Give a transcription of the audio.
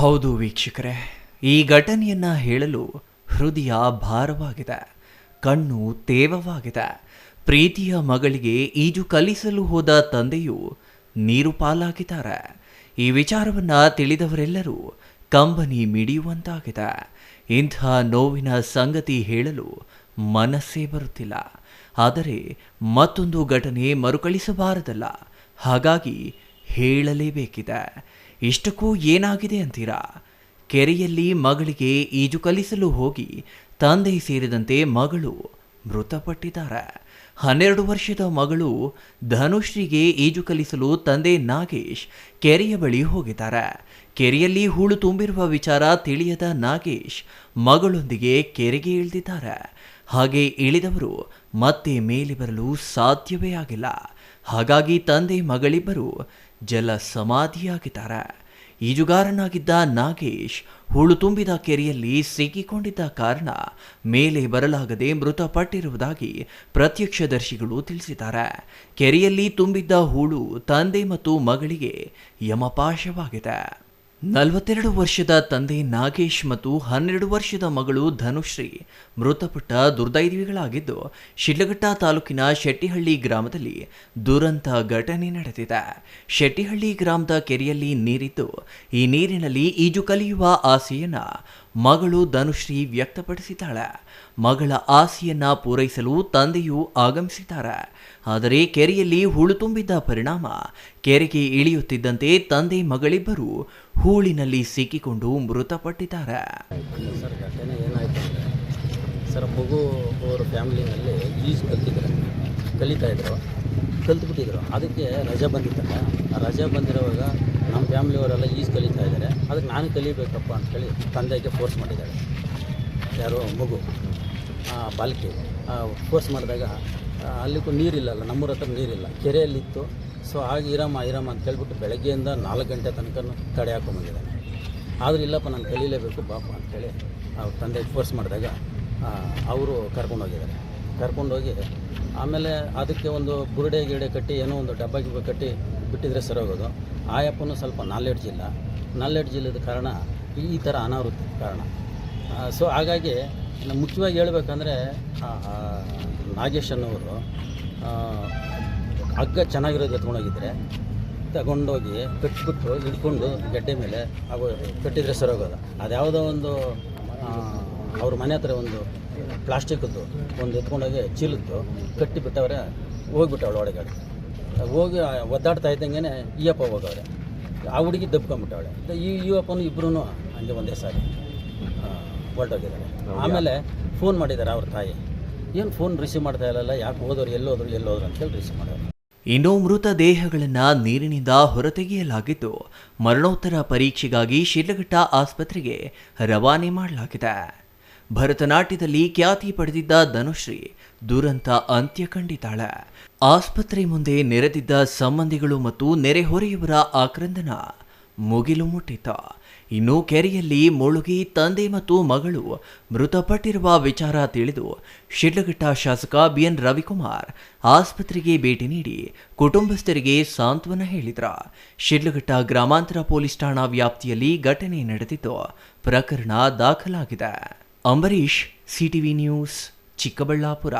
ಹೌದು ವೀಕ್ಷಕರೇ, ಈ ಘಟನೆಯನ್ನ ಹೇಳಲು ಹೃದಯ ಭಾರವಾಗಿದೆ, ಕಣ್ಣು ತೇವವಾಗಿದೆ. ಪ್ರೀತಿಯ ಮಗಳಿಗೆ ಈಜು ಕಲಿಸಲು ಹೋದ ತಂದೆಯು ನೀರು ಪಾಲಾಗಿದ್ದಾರೆ. ಈ ವಿಚಾರವನ್ನ ತಿಳಿದವರೆಲ್ಲರೂ ಕಂಬನಿ ಮಿಡಿಯುವಂತಾಗಿದೆ. ಇಂಥ ನೋವಿನ ಸಂಗತಿ ಹೇಳಲು ಮನಸ್ಸೇ ಬರುತ್ತಿಲ್ಲ. ಆದರೆ ಮತ್ತೊಂದು ಘಟನೆ ಮರುಕಳಿಸಬಾರದಲ್ಲ, ಹಾಗಾಗಿ ಹೇಳಲೇಬೇಕಿದೆ. ಇಷ್ಟಕ್ಕೂ ಏನಾಗಿದೆ ಅಂತೀರಾ? ಕೆರೆಯಲ್ಲಿ ಮಗಳಿಗೆ ಈಜು ಕಲಿಸಲು ಹೋಗಿ ತಂದೆ ಸೇರಿದಂತೆ ಮಗಳು ಮೃತಪಟ್ಟಿದ್ದಾರೆ. ಹನ್ನೆರಡು ವರ್ಷದ ಮಗಳು ಧನುಶ್ರೀಗೆ ಈಜು ಕಲಿಸಲು ತಂದೆ ನಾಗೇಶ್ ಕೆರೆಯ ಬಳಿ ಹೋಗಿದ್ದಾರೆ. ಕೆರೆಯಲ್ಲಿ ಹೂಳು ತುಂಬಿರುವ ವಿಚಾರ ತಿಳಿಯದ ನಾಗೇಶ್ ಮಗಳೊಂದಿಗೆ ಕೆರೆಗೆ ಇಳಿದಿದ್ದಾರೆ. ಹಾಗೆ ಇಳಿದವರು ಮತ್ತೆ ಮೇಲೆ ಬರಲು ಸಾಧ್ಯವೇ ಆಗಿಲ್ಲ. ಹಾಗಾಗಿ ತಂದೆ ಮಗಳಿಬ್ಬರು ಜಲ ಸಮಾಧಿಯಾಗಿದ್ದಾರೆ. ಈಜುಗಾರನಾಗಿದ್ದ ನಾಗೇಶ್ ಹೂಳು ತುಂಬಿದ ಕೆರೆಯಲ್ಲಿ ಸಿಕ್ಕಿಕೊಂಡಿದ್ದ ಕಾರಣ ಮೇಲೆ ಬರಲಾಗದೆ ಮೃತಪಟ್ಟಿರುವುದಾಗಿ ಪ್ರತ್ಯಕ್ಷದರ್ಶಿಗಳು ತಿಳಿಸಿದ್ದಾರೆ. ಕೆರೆಯಲ್ಲಿ ತುಂಬಿದ್ದ ಹೂಳು ತಂದೆ ಮತ್ತು ಮಗಳಿಗೆ ಯಮಪಾಶವಾಗಿದೆ. ನಲವತ್ತೆರಡು ವರ್ಷದ ತಂದೆ ನಾಗೇಶ್ ಮತ್ತು ಹನ್ನೆರಡು ವರ್ಷದ ಮಗಳು ಧನುಶ್ರೀ ಮೃತಪಟ್ಟ ದುರ್ದೈವಿಗಳಾಗಿದ್ದು, ಶಿಡ್ಲಘಟ್ಟ ತಾಲೂಕಿನ ಶೆಟ್ಟಿಹಳ್ಳಿ ಗ್ರಾಮದಲ್ಲಿ ದುರಂತ ಘಟನೆ ನಡೆದಿದೆ. ಶೆಟ್ಟಿಹಳ್ಳಿ ಗ್ರಾಮದ ಕೆರೆಯಲ್ಲಿ ನೀರಿದ್ದು, ಈ ನೀರಿನಲ್ಲಿ ಈಜು ಕಲಿಯುವ ಆಸೆಯನ್ನ ಮಗಳು ಧನುಶ್ರೀ ವ್ಯಕ್ತಪಡಿಸಿದ್ದಾಳೆ. ಮಗಳ ಆಸೆಯನ್ನ ಪೂರೈಸಲು ತಂದೆಯು ಆಗಮಿಸಿದ್ದಾರೆ. ಆದರೆ ಕೆರೆಯಲ್ಲಿ ಹುಳು ತುಂಬಿದ್ದ ಪರಿಣಾಮ. ಕೆರೆಗೆ ಇಳಿಯುತ್ತಿದ್ದಂತೆ ತಂದೆ ಮಗಳಿಬ್ಬರು ಹೂಳಿನಲ್ಲಿ ಸಿಕ್ಕಿಕೊಂಡು ಮೃತಪಟ್ಟಿದ್ದಾರೆ. ಸರ್ ಮಗು ಅವ್ರ ಫ್ಯಾಮಿಲಿನಲ್ಲಿ ಈಜು ಕಲ್ತಿದ್ರು. ಕಲಿತಾ ಇದ್ರು. ಕಲ್ತ್ಬಿಟ್ಟಿದ್ರು. ಅದಕ್ಕೆ ರಜೆ ಬಂದಿತ್ತಲ್ಲ. ಆ ರಜೆ ಬಂದಿರೋವಾಗ ನಮ್ಮ ಫ್ಯಾಮಿಲಿಯವರೆಲ್ಲ ಈಜು ಕಲಿತಾ ಇದ್ದಾರೆ. ಅದಕ್ಕೆ ನಾನು ಕಲಿಬೇಕಪ್ಪ ಅಂತೇಳಿ ತಂದೆಗೆ ಫೋರ್ಸ್ ಮಾಡಿದ್ದಾರೆ. ಯಾರೋ? ಮಗು. ಬಾಲಕಿ. ಫೋರ್ಸ್ ಮಾಡಿದಾಗ ಅಲ್ಲಿಗೂ ನೀರಿಲ್ಲಲ್ಲ, ನಮ್ಮೂರ ಹತ್ರ ನೀರಿಲ್ಲ. ಕೆರೆಯಲ್ಲಿತ್ತು. ಸೊ ಹಾಗೆ ಇರಮ್ಮ ಇರಮ್ಮ ಅಂತ ಹೇಳ್ಬಿಟ್ಟು ಬೆಳಗ್ಗೆಯಿಂದ ನಾಲ್ಕು ಗಂಟೆ ತನಕ ತಡೆ ಹಾಕೊಂಬಂದಿದ್ದಾನೆ ಆದರೂ ಇಲ್ಲಪ್ಪ, ನಾನು ಕಲೀಲೇಬೇಕು ಬಾಪ ಅಂಥೇಳಿ ಅವ್ರ ತಂದೆ ಫೋರ್ಸ್ ಮಾಡಿದಾಗ ಅವರು ಕರ್ಕೊಂಡೋಗಿದ್ದಾರೆ ಕರ್ಕೊಂಡೋಗಿ ಆಮೇಲೆ ಅದಕ್ಕೆ ಒಂದು ಬುರುಡೆ ಗಿಡೆ ಕಟ್ಟಿ, ಏನೋ ಒಂದು ಡಬ್ಬ ಗಿಬ್ಬ ಕಟ್ಟಿ ಬಿಟ್ಟಿದ್ರೆ ಸರೋಗೋದು ಆಯಪ್ಪನೂ ಸ್ವಲ್ಪ ನಾಲೆಡ್ಜ್ ಇಲ್ಲ ನಾಲೆಡ್ಜ್ ಇಲ್ಲದ ಕಾರಣ ಈ ಥರ ಅನಾವೃತ್ತಿ ಕಾರಣ. ಸೊ ಹಾಗಾಗಿ ಮುಖ್ಯವಾಗಿ ಹೇಳ್ಬೇಕಂದ್ರೆ ಆ, ಆ, ನಾಗೇಶ್ ಅನ್ನೋರು ಆ, ಹಗ್ಗ ಚೆನ್ನಾಗಿರೋದು ಎತ್ಕೊಂಡೋಗಿದ್ದರೆ ತಗೊಂಡೋಗಿ ಕಟ್ಬಿಟ್ಟು ಹಿಡ್ಕೊಂಡು ಗಡ್ಡೆ ಮೇಲೆ ಅವು ಕಟ್ಟಿದ್ರೆ ಸರೋಗೋದು ಅದ್ಯಾವುದೋ ಒಂದು ಆ, ಅವ್ರ ಮನೆ ಹತ್ರ ಒಂದು ಪ್ಲಾಸ್ಟಿಕ್ಕದ್ದು ಒಂದು ಎತ್ಕೊಂಡೋಗಿ ಚೀಲದ್ದು ಕಟ್ಟಿಬಿಟ್ಟವ್ರೆ ಹೋಗ್ಬಿಟ್ಟವಳು ಒಳಗಡೆ. ಹೋಗಿ ಒದ್ದಾಡ್ತಾ ಇದ್ದಂಗೆ ಈಯಪ್ಪ ಹೋಗವ್ರೆ ಆ ಹುಡುಗಿ ದಬ್ಕೊಂಬಿಟ್ಟವಳೆ. ಈ ಈಯಪ್ಪನು ಇಬ್ಬರೂ ಹಂಗೆ ಒಂದೇ ಸಾರಿ ಹೊರಟೋಗಿದ್ದಾರೆ. ಆಮೇಲೆ ಫೋನ್ ಮಾಡಿದ್ದಾರೆ ಅವ್ರ ತಾಯಿ. ಏನು ಫೋನ್ ರಿಸೀವ್ ಮಾಡ್ತಾ ಇಲ್ಲಲ್ಲ ಯಾಕೆ ಹೋದವ್ರು ಎಲ್ಲೋದ್ರು ಎಲ್ಲೋದ್ರು ಅಂತೇಳಿ ರಿಸೀವ್ ಮಾಡೋರು ಇನ್ನು ಮೃತ ದೇಹಗಳನ್ನು ನೀರಿನಿಂದ ಹೊರತೆಗೆಯಲಾಗಿದ್ದು ಮರಣೋತ್ತರ ಪರೀಕ್ಷೆಗಾಗಿ ಶಿಡ್ಲಘಟ್ಟ ಆಸ್ಪತ್ರೆಗೆ ರವಾನೆ ಮಾಡಲಾಗಿದೆ. ಭರತನಾಟ್ಯದಲ್ಲಿ ಖ್ಯಾತಿ ಪಡೆದಿದ್ದ ಧನುಶ್ರೀ ದುರಂತ ಅಂತ್ಯ ಕಂಡಿದ್ದಾಳೆ. ಆಸ್ಪತ್ರೆ ಮುಂದೆ ನೆರೆದಿದ್ದ ಸಂಬಂಧಿಗಳು ಮತ್ತು ನೆರೆಹೊರೆಯವರ ಆಕ್ರಂದನ ಮುಗಿಲು ಮುಟ್ಟಿತ. ಇನ್ನು ಕೆರೆಯಲ್ಲಿ ಮುಳುಗಿ ತಂದೆ ಮತ್ತು ಮಗಳು ಮೃತಪಟ್ಟಿರುವ ವಿಚಾರ ತಿಳಿದು ಶಿಡ್ಲಘಟ್ಟ ಶಾಸಕ ಬಿಎನ್ ರವಿಕುಮಾರ್ ಆಸ್ಪತ್ರೆಗೆ ಭೇಟಿ ನೀಡಿ ಕುಟುಂಬಸ್ಥರಿಗೆ ಸಾಂತ್ವನ ಹೇಳಿದ್ರ. ಶಿಡ್ಲಘಟ್ಟ ಗ್ರಾಮಾಂತರ ಪೊಲೀಸ್ ಠಾಣಾ ವ್ಯಾಪ್ತಿಯಲ್ಲಿ ಘಟನೆ ನಡೆದಿದ್ದು ಪ್ರಕರಣ ದಾಖಲಾಗಿದೆ. Ambareesh CTV news Chikkaballapura.